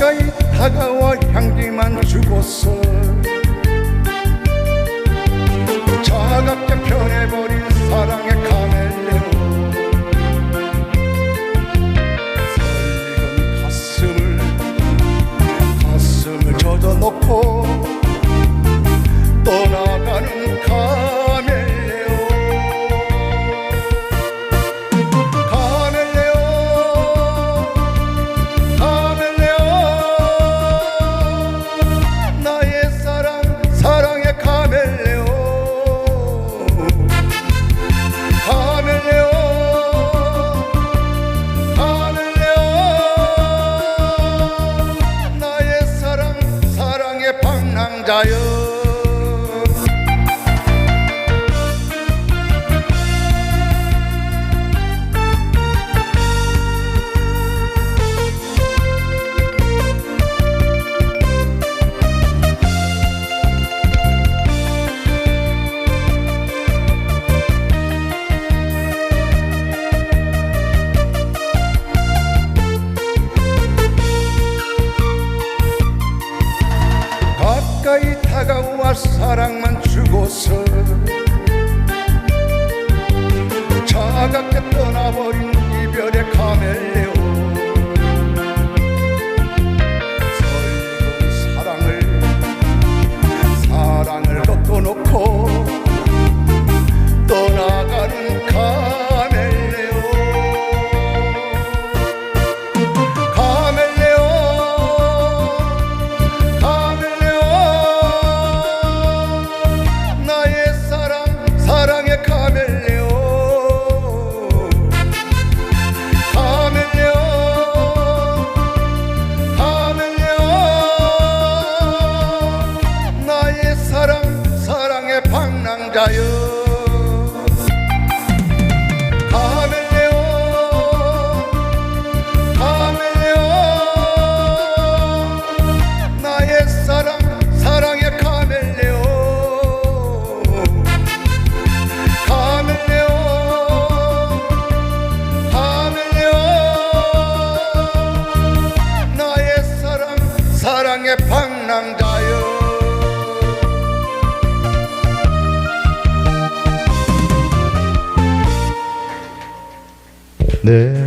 가까이 다가와 향기만 주고서 차갑게 변해버린 사랑의 카멜레온. 설익은 가슴을 가슴을 젖어놓고 떠나 যায় 사랑만 주고서 차갑게 떠나버린 이별의 카멜레온. 설익은 사랑을 사랑을 걷어놓고 떠나가는 카 사랑의 방랑자여 네.